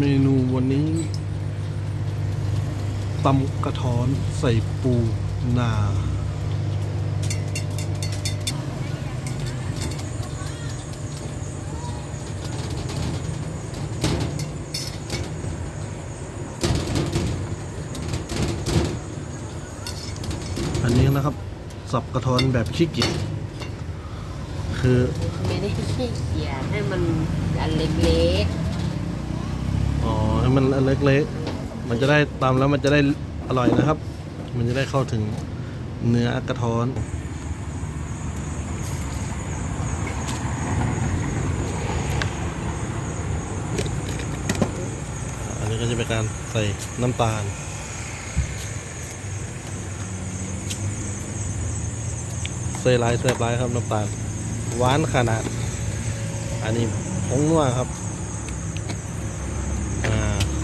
เมนูวันนี้ตำกระท้อนใส่ปูนา อันนี้นะครับ สับกระท้อนแบบขี้เกียจคือ ไม่ได้ขี้เกียจให้มันอันเล็ก อ๋อให้มันอันเล็กๆ มันจะได้ตำแล้วมันจะได้อร่อยนะครับ มันจะได้เข้าถึงเนื้อกระท้อนอันนี้ก็จะเป็นการใส่น้ำตาลใส่หลายใส่หลายครับน้ำตาล หวานขนาด อันนี้ผงนัวครับ อ่า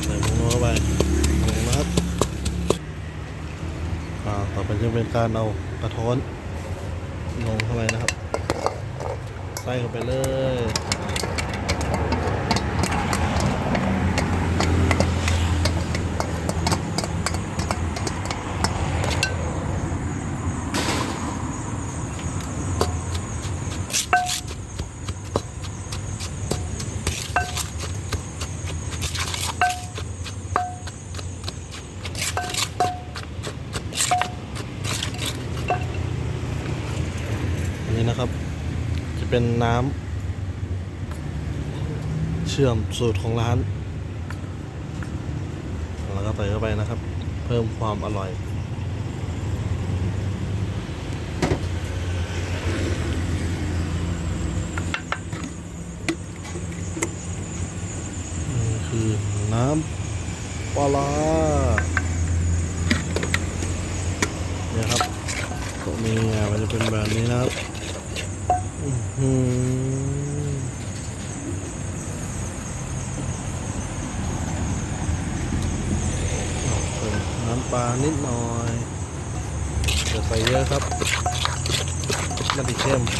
ใส่ผงนัว เข้าไปลงนะครับต่อไปจะเป็นการเอากระท้อนลงเข้าไปนะครับ ใส่เข้าไปเลย อั นนี้นะครับ จะเป็นน้ำเชื่อมสูตรของร้าน แล้วก็ใส่เข้าไปนะครับ เพิ่มความอร่อยนี่คือน้ำปลาเนี่ยครับตัวนี้อะมันจะเป็นแบบนี้นะครับ อืมน้ำปลานิดหน่อยจะใส่เยอะครับมันติเข้มอะ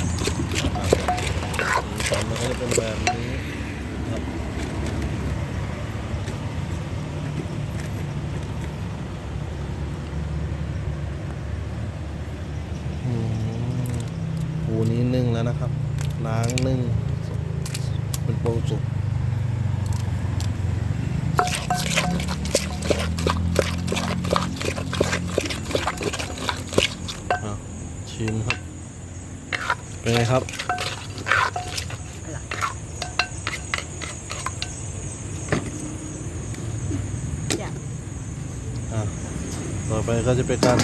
สีสันมันก็จะเป็นแบบนี้ครับ อืมปู นี้นึ่งแล้วนะครับ ล้างนึ่งเป็นปูสุกอะชิมครับ เป็นไงครับๆจ้ะอะต่อไปก็จะเป็นการ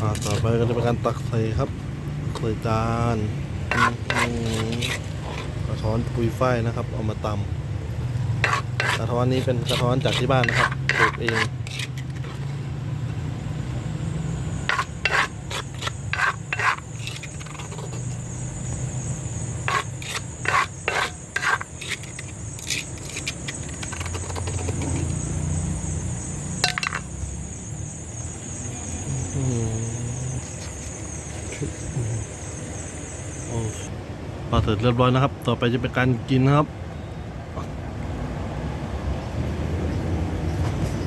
อ่าต่อไปก็จะเป็นการตักใส่ครับใส่จานกระท้อนปุยฝ้ายนะครับ เอามาตำกระท้อนนี้เป็นกระท้อนจากที่บ้านนะครับปลูกเอง อืม โอ้พอเสร็จเรียบร้อยนะครับ ต่อไปจะเป็นการกินนะครับ